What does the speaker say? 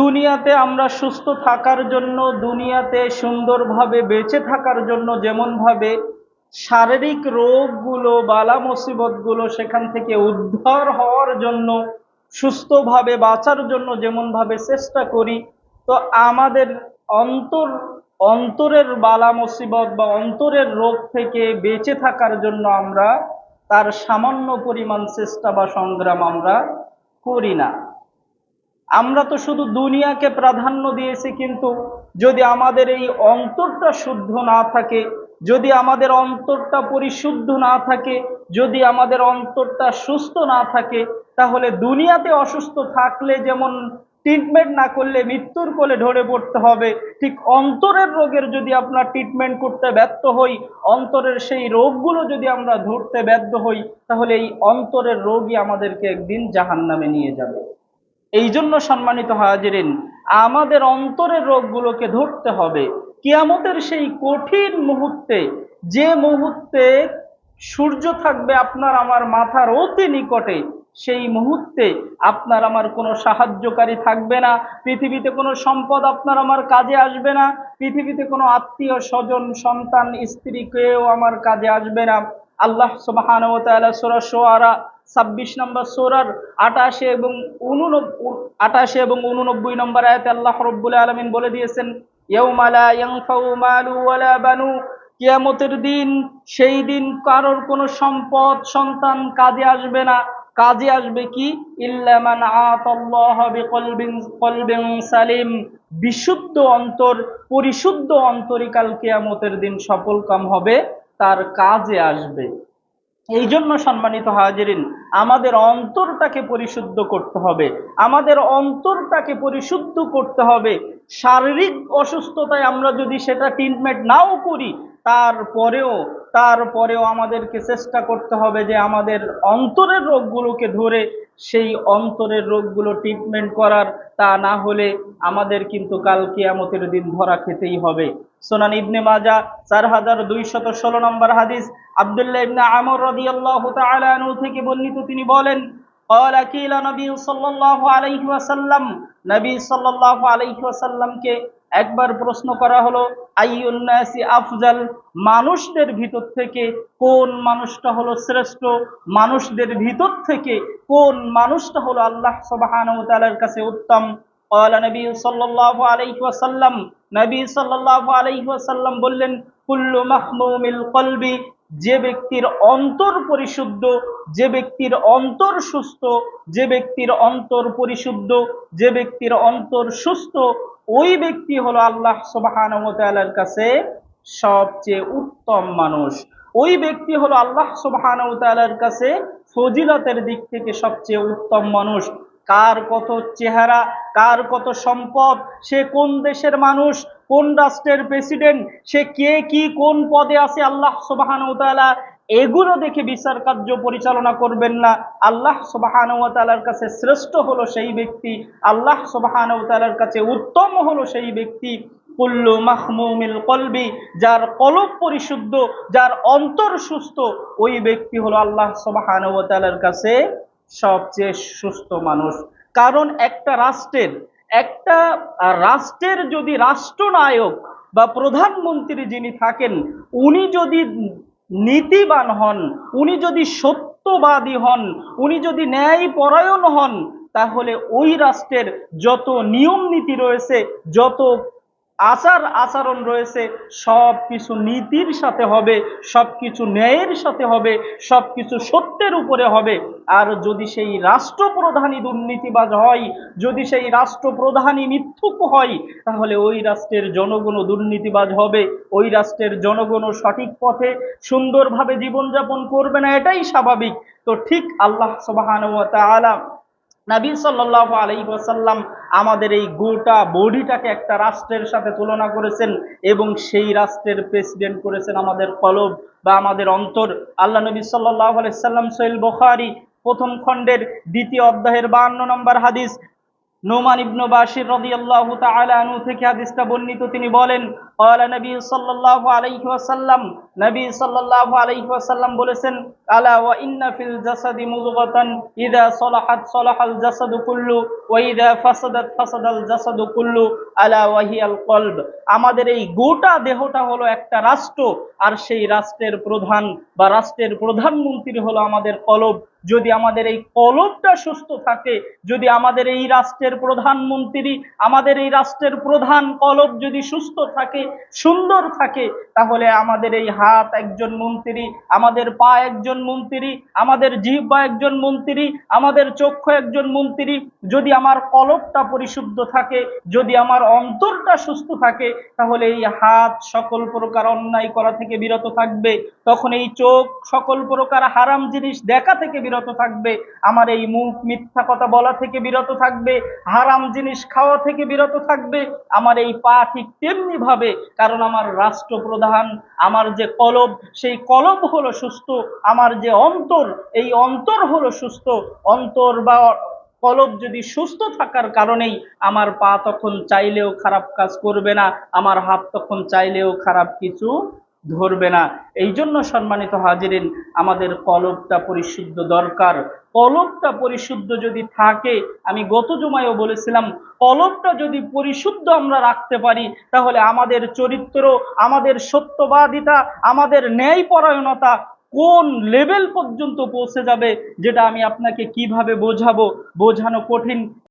দুনিয়াতে আমরা সুস্থ থাকার জন্য, দুনিয়াতে সুন্দরভাবে বেঁচে থাকার জন্য যেমনভাবে শারীরিক রোগগুলো, বালা মুসিবতগুলো সেখান থেকে উদ্ধার হওয়ার জন্য, সুস্থভাবে বাঁচার জন্য যেমনভাবে চেষ্টা করি, তো আমাদের অন্তর, অন্তরের বালা মুসিবত বা অন্তরের রোগ থেকে বেঁচে থাকার জন্য আমরা তার সামান্য পরিমাণ চেষ্টা বা সংগ্রাম আমরা করি না। আমরা তো শুধু দুনিয়াকে প্রাধান্য দিয়েছি, কিন্তু যদি আমাদের এই অন্তরটা শুদ্ধ না থাকে, যদি আমাদের অন্তরটা পরিশুদ্ধ না থাকে, যদি আমাদের অন্তরটা সুস্থ না থাকে, তাহলে দুনিয়াতে অসুস্থ থাকলে যেমন ট্রিটমেন্ট না করলে মৃত্যুর কোলে ঢলে পড়তে হবে, ঠিক অন্তরের রোগের যদি আপনার ট্রিটমেন্ট করতে ব্যর্থ হই, অন্তরের সেই রোগগুলো যদি আমরা ধরতে ব্যর্থ হই, তাহলে এই অন্তরের রোগই আমাদেরকে একদিন জাহান নামে নিয়ে যাবে। এই জন্য সম্মানিত হাজিরিন, আমাদের অন্তরের রোগগুলোকে ধরতে হবে। কিয়ামতের সেই কঠিন মুহূর্তে, যে মুহূর্তে সূর্য থাকবে আপনার আমার মাথার অতি নিকটে, সেই মুহূর্তে আপনার আমার কোনো সাহায্যকারী থাকবে না। পৃথিবীতে কোনো সম্পদ আপনার আমার কাজে আসবে না। পৃথিবীতে কোনো আত্মীয় স্বজন, সন্তান, স্ত্রী কেউ আমার কাজে আসবে না। আল্লাহ সুবাহান ও তাআলা সূরা শুআরা ছাব্বিশ নম্বর সোরার আটাশে এবং উননব্বই আটাশে এবং উননব্বই নম্বর আয়াতে আল্লাহ রব্বুল আলমিন বলে দিয়েছেন কিয়ামতের দিন, সেই দিন কারোর কোনো সম্পদ, সন্তান কাজে আসবে না। কাজে আসবে কি? ইল্লামান সালিম। বিশুদ্ধ অন্তর, পরিশুদ্ধ অন্তরিকাল কিয়ামতের দিন সফল কাম হবে, তার কাজে আসবে। এই জন্য সম্মানিত হাজিরিন, আমাদের অন্তরটাকে পরিশুদ্ধ করতে হবে। আমাদের অন্তরটাকে পরিশুদ্ধ করতে হবে। শারীরিক অসুস্থতায় আমরা যদি সেটা ট্রিটমেন্ট নাও করি, তারপরেও তারপরেও আমাদেরকে চেষ্টা করতে হবে যে আমাদের অন্তরের রোগগুলোকে ধরে সেই অন্তরের রোগগুলো ট্রিটমেন্ট করার তা না হলে আমাদের কিন্তু কাল কিয়ামতের দিন ধরা খেতেই হবে সোনান ইবনে মাজা চার হাজার দুইশত ষোলো নম্বর হাদিস আবদুল্লাহ ইবনে আমর রাদিয়াল্লাহু তাআলা আনহু থেকে বর্ণিত তিনি বলেন قال قيل নবী সাল্লাল্লাহু আলাইহি ওয়াসাল্লাম নবী সাল্লাল্লাহু আলাইহি ওয়াসাল্লামকে একবার প্রশ্ন করা হলো আইয়ুন্নাসি আফজাল মানুষদের ভিতর থেকে কোন মানুষটা হলো শ্রেষ্ঠ মানুষদের ভিতর থেকে কোন মানুষটা হলো আল্লাহ সুবহানাহু ওয়া তাআলার কাছে উত্তম قال নবী সাল্লাল্লাহু আলাইহি ওয়াসাল্লাম নবী সাল্লাল্লাহু আলাইহি ওয়াসাল্লাম বললেন কুল্লু মাহমুমিল কলবি যে ব্যক্তির অন্তর পরিশুদ্ধ যে ব্যক্তির অন্তর সুস্থ যে ব্যক্তির অন্তর পরিশুদ্ধ যে ব্যক্তির অন্তর সুস্থ ওই ব্যক্তি হলো আল্লাহ সুবহানাহু ওয়া কাছে সবচেয়ে উত্তম মানুষ। ওই ব্যক্তি হলো আল্লাহ সুবহানাহু ওয়া কাছে ফজিলতের দিক থেকে সবচেয়ে উত্তম মানুষ। কার কত চেহারা, কার কত সম্পদ, সে কোন দেশের মানুষ, কোন রাষ্ট্রের প্রেসিডেন্ট, সে কে কি কোন পদে আছে আল্লাহ সুবাহান এগুলো দেখে বিচার কার্য পরিচালনা করবেন না। আল্লাহ তালার কাছে শ্রেষ্ঠ হলো সেই ব্যক্তি। আল্লাহ তালার কাছে উত্তম হলো সেই ব্যক্তি। কুল্লু মাহমুমিল কলবি, যার কলব পরিশুদ্ধ, যার অন্তর সুস্থ, ওই ব্যক্তি হলো আল্লাহ তালার কাছে সবচেয়ে সুস্থ মানুষ। কারণ একটা রাষ্ট্রের একটা রাষ্ট্রের যদি রাষ্ট্রনায়ক বা প্রধানমন্ত্রী যিনি থাকেন, উনি যদি নীতিবান হন, উনি যদি সত্যবাদী হন, উনি যদি ন্যায় পরায়ণ হন, তাহলে ওই রাষ্ট্রের যত নিয়ম নীতি রয়েছে, যত আচার আচরণ রয়েছে সব কিছু নীতির সাথে হবে সব কিছু ন্যায়ের সাথে হবে সব কিছু সত্যের উপরে হবে। আর যদি সেই রাষ্ট্রপ্রধানই দুর্নীতিবাজ হয়, যদি সেই রাষ্ট্রপ্রধানই মিথ্যুক হয়, তাহলে ওই রাষ্ট্রের জনগণও দুর্নীতিবাজ হবে। ওই রাষ্ট্রের জনগণও সঠিক পথে সুন্দরভাবে জীবনযাপন করবে না, এটাই স্বাভাবিক। তো ঠিক আল্লাহ তাআলা নবী সাল্লাহ আলাই ওয়াসাল্লাম আমাদের এই গোটা বডিটাকে একটা রাষ্ট্রের সাথে তুলনা করেছেন এবং সেই রাষ্ট্রের প্রেসিডেন্ট করেছেন আমাদের কলব বা আমাদের অন্তর। আল্লাহ নবী সাল্লাহ আলাইসাল্লাম সোহেল বখারি প্রথম খণ্ডের দ্বিতীয় অধ্যায়ের বাহান্ন নম্বর হাদিস। নোমান ইবনু থেকে হাদিসটা বর্ণিত। তিনি বলেন নবী আলাইহি নবী আলাইহি বলেছেন, আলা ইন্না ফিল জাসাদি সলাহাত সলাহাল জাসাদু কুল্লু ফাসাদাত ফাসাদাল জাসাদু কুল্লু, আলা কলব। আমাদের এই গোটা দেহটা হলো একটা রাষ্ট্র, আর সেই রাষ্ট্রের প্রধান বা রাষ্ট্রের প্রধানমন্ত্রী হলো আমাদের কলব। যদি আমাদের এই কলবটা সুস্থ থাকে, যদি আমাদের এই রাষ্ট্রের প্রধানমন্ত্রী, আমাদের এই রাষ্ট্রের প্রধান কলব যদি সুস্থ থাকে, সুন্দর থাকে, তাহলে আমাদের এই হাত একজন মন্ত্রী, আমাদের পা একজন মন্ত্রী, আমাদের জিহ্বা একজন মন্ত্রী, আমাদের চক্ষু একজন মন্ত্রী, যদি আমার কলবটা পরিশুদ্ধ থাকে, যদি আমার অন্তরটা সুস্থ থাকে, তাহলে এই হাত সকল প্রকার অন্যায় করা থেকে বিরত থাকবে। তখন এই চোখ সকল প্রকার হারাম জিনিস দেখা থেকে বিরত থাকবে, আমার এই মুখ মিথ্যা কথা বলা থেকে বিরত থাকবে, হারাম জিনিস খাওয়া থেকে বিরত থাকবে, আমার এই পা ঠিক তেমনি ভাবে কারণ আমার রাষ্ট্রপ্রধান, আমার যে কলব, সেই কলব হলো সুস্থ, আমার যে অন্তর, এই অন্তর হলো সুস্থ, অন্তর বা কলব যদি সুস্থ থাকার কারণেই আমার পা তখন চাইলেও খারাপ কাজ করবে না, আমার হাত তখন চাইলেও খারাপ কিছু ধরবে না। এই জন্য সম্মানিত হাজিরিন, আমাদের কলবটা পরিশুদ্ধ দরকার। কলবটা পরিশুদ্ধ যদি থাকে, আমি গত জমায়ও বলেছিলাম, কলবটা যদি পরিশুদ্ধ আমরা রাখতে পারি, তাহলে আমাদের চরিত্র, আমাদের সত্যবাদিতা, আমাদের ন্যায়পরায়ণতা কোন লেভেল পর্যন্ত পৌঁছে যাবে, যেটা আমি আপনাকে কীভাবে বোঝাবো, বোঝানো কঠিন।